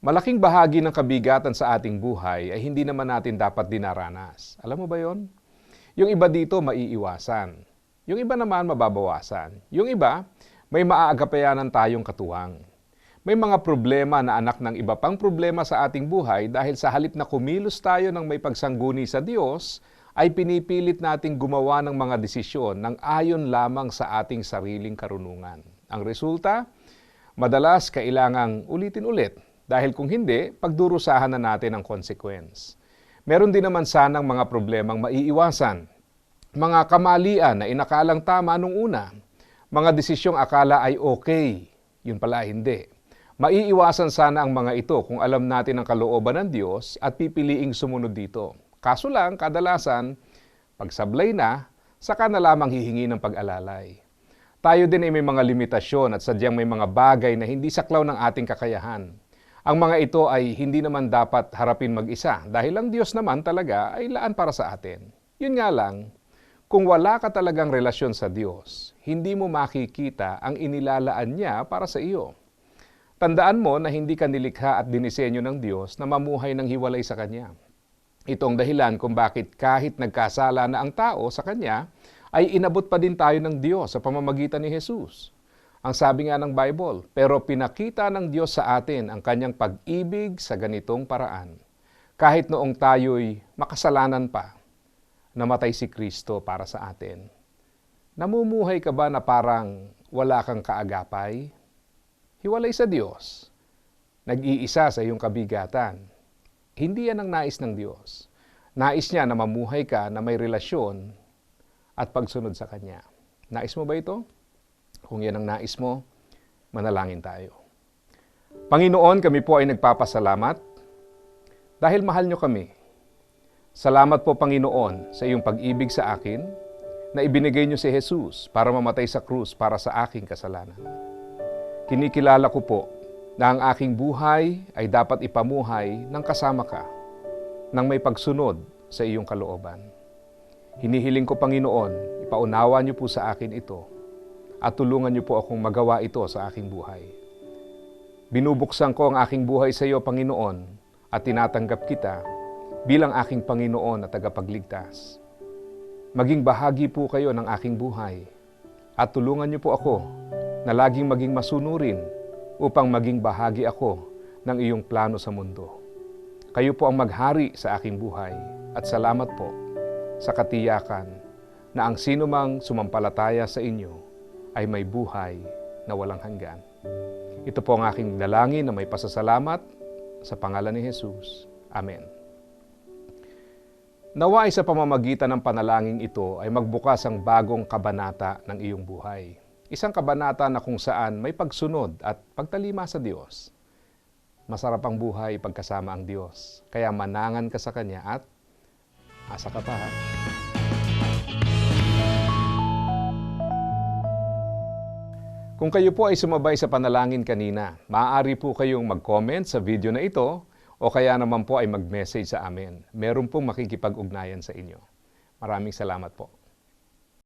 Malaking bahagi ng kabigatan sa ating buhay ay hindi naman natin dapat dinaranas. Alam mo ba yon? Yung iba dito maiiwasan. Yung iba naman mababawasan. Yung iba, may maaagapayanan tayong katuwang. May mga problema na anak ng iba pang problema sa ating buhay dahil sa halip na kumilos tayo ng may pagsangguni sa Diyos, ay pinipilit nating gumawa ng mga desisyon ng ayon lamang sa ating sariling karunungan. Ang resulta, madalas kailangang ulitin ulit dahil kung hindi, pagdurusahan na natin ang consequence. Meron din naman sanang mga problemang maiiwasan. Mga kamalian na inakalang tama nung una. Mga desisyong akala ay okay, yun pala hindi. Maiiwasan sana ang mga ito kung alam natin ang kalooban ng Diyos at pipiliing sumunod dito. Kaso lang, kadalasan, pagsablay na, saka na lamang hihingi ng pag-alalay. Tayo din ay may mga limitasyon at sadyang may mga bagay na hindi saklaw ng ating kakayahan. Ang mga ito ay hindi naman dapat harapin mag-isa dahil ang Diyos naman talaga ay laan para sa atin. Yun nga lang, kung wala ka talagang relasyon sa Diyos, hindi mo makikita ang inilalaan niya para sa iyo. Tandaan mo na hindi ka nilikha at dinisenyo ng Diyos na mamuhay ng hiwalay sa Kanya. Ito ang dahilan kung bakit kahit nagkasala na ang tao sa Kanya, ay inabot pa din tayo ng Diyos sa pamamagitan ni Jesus. Ang sabi nga ng Bible, pero pinakita ng Diyos sa atin ang kanyang pag-ibig sa ganitong paraan. Kahit noong tayo'y makasalanan pa, namatay si Kristo para sa atin. Namumuhay ka ba na parang wala kang kaagapay? Hiwalay sa Diyos. Nag-iisa sa iyong kabigatan. Hindi yan ang nais ng Diyos. Nais niya na mamuhay ka na may relasyon at pagsunod sa Kanya. Nais mo ba ito? Kung yan ang nais mo, manalangin tayo. Panginoon, kami po ay nagpapasalamat dahil mahal nyo kami. Salamat po, Panginoon, sa iyong pag-ibig sa akin na ibinigay nyo si Jesus para mamatay sa krus para sa aking kasalanan. Kinikilala ko po na ang aking buhay ay dapat ipamuhay ng kasama ka, ng may pagsunod sa iyong kalooban. Hinihiling ko, Panginoon, ipaunawa niyo po sa akin ito at tulungan niyo po akong magawa ito sa aking buhay. Binubuksan ko ang aking buhay sa iyo, Panginoon, at tinatanggap kita bilang aking Panginoon at tagapagligtas. Maging bahagi po kayo ng aking buhay at tulungan niyo po ako na laging maging masunurin upang maging bahagi ako ng iyong plano sa mundo. Kayo po ang maghari sa aking buhay at salamat po sa katiyakan na ang sinumang sumampalataya sa inyo ay may buhay na walang hanggan. Ito po ang aking dalangin na may pasasalamat sa pangalan ni Jesus. Amen. Nawa ay sa pamamagitan ng panalangin ito ay magbukas ang bagong kabanata ng iyong buhay. Isang kabanata na kung saan may pagsunod at pagtalima sa Diyos. Masarap ang buhay pagkasama ang Diyos. Kaya manangan ka sa Kanya at asa ka pa ha? Kung kayo po ay sumabay sa panalangin kanina, maaari po kayong mag-comment sa video na ito o kaya naman po ay mag-message sa amin. Meron pong makikipag-ugnayan sa inyo. Maraming salamat po.